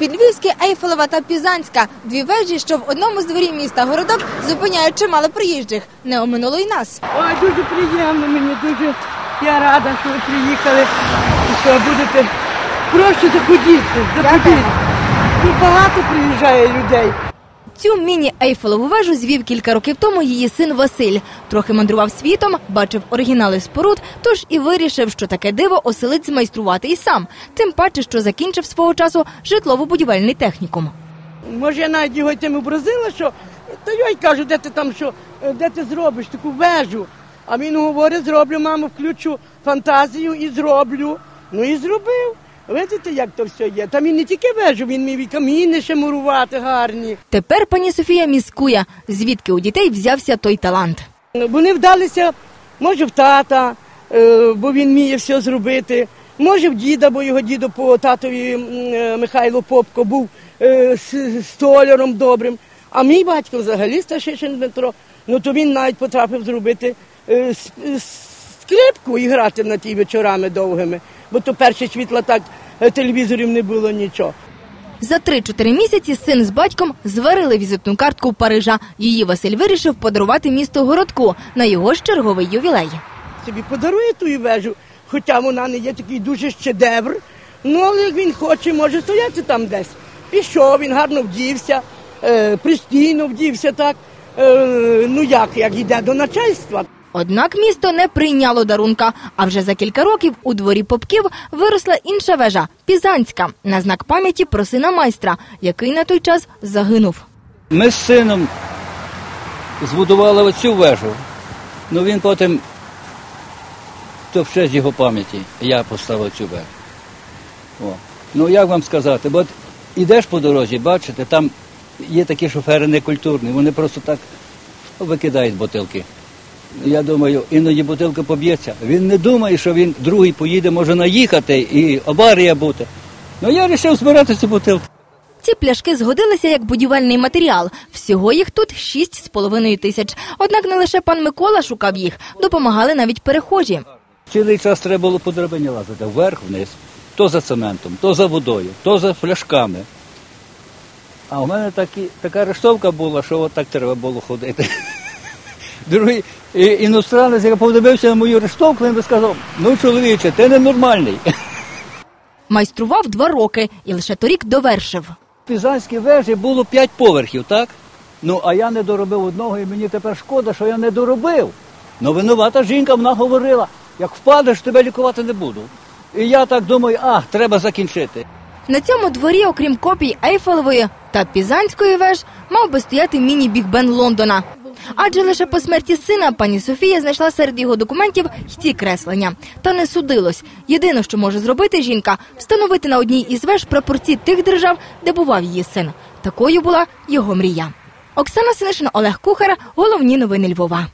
Підльвівське, Ейфелева та Пізанська дві вежі, що в одному з дворів міста городок зупиняють чимало приїжджих. Не оминуло й нас. Ой, дуже приємно мені, дуже я рада, що ви приїхали і що будете. Прошу заходіть, заходіть. Тут багато приїжджає людей. Цю міні-ейфелеву вежу звів кілька років тому її син Василь. Трохи мандрував світом, бачив оригінали споруд, тож і вирішив, що таке диво оселить змайструвати і сам. Тим паче, що закінчив свого часу житлово-будівельний технікум. Може, я навіть його тим образила, що та я й кажу, де ти там що, е, де ти зробиш таку вежу. А він говорить, зроблю, мамо, включу фантазію і зроблю. Ну і зробив. Видите, як то все є. Там він не тільки вежу, він міг і каміни ще мурувати гарні. Тепер пані Софія міскує, звідки у дітей взявся той талант. Вони вдалися, може, в тата, е, бо він вміє все зробити. Може, в діда, бо його дідо по татові е, Михайло Попко був е, столяром добрим. А мій батько взагалі Сташишин Дмитро, ну то він навіть потрапив зробити скрипку і грати на ті вечорами довгими, бо то перші світла так телевізорів не було нічого. За 3-4 місяці син з батьком зварили візитну картку Парижа. Її Василь вирішив подарувати місту городку на його ж черговий ювілей. собі подарує ту вежу, хоча вона не є такий дуже щедевр. Ну, але як він хоче, може стояти там десь. Пішов, він гарно вдівся, е, пристійно вдівся так. Е, ну як, як йде до начальства. Однак місто не прийняло дарунка. А вже за кілька років у дворі попків виросла інша вежа Пізанська на знак пам'яті про сина майстра, який на той час загинув. Ми з сином збудували оцю вежу. Ну він потім, то ще з його пам'яті, я поставив цю вежу. О. Ну як вам сказати, бо от ідеш по дорозі, бачите, там є такі шофери некультурні, вони просто так викидають бутилки. Я думаю, іноді бутилка поб'ється. Він не думає, що він другий поїде, може наїхати і аварія бути. Ну я вирішив збирати цю бутилку. Ці пляшки згодилися як будівельний матеріал. Всього їх тут шість з половиною тисяч. Однак не лише пан Микола шукав їх, допомагали навіть перехожі. Цілий час треба було по драбині лазити вверх-вниз, то за цементом, то за водою, то за фляшками. А у мене такі, така рештовка була, що от так треба було ходити. Другий іностранець, який подивився на мою рештовку, він би сказав, ну чоловіче, ти ненормальний. Майстрував два роки і лише торік довершив. Пізанській вежі було п'ять поверхів, так? Ну, а я не доробив одного, і мені тепер шкода, що я не доробив. Ну, винувата жінка вона говорила, як впадеш, тебе лікувати не буду. І я так думаю, а, треба закінчити. На цьому дворі, окрім копій Ейфелевої та Пізанської веж, мав би стояти міні-біг Бен Лондона. Адже лише по смерті сина пані Софія знайшла серед його документів й ці креслення. Та не судилось. Єдине, що може зробити жінка, встановити на одній із веж прапорці тих держав, де бував її син. Такою була його мрія. Оксана Синишин, Олег Кухар. Головні новини Львова.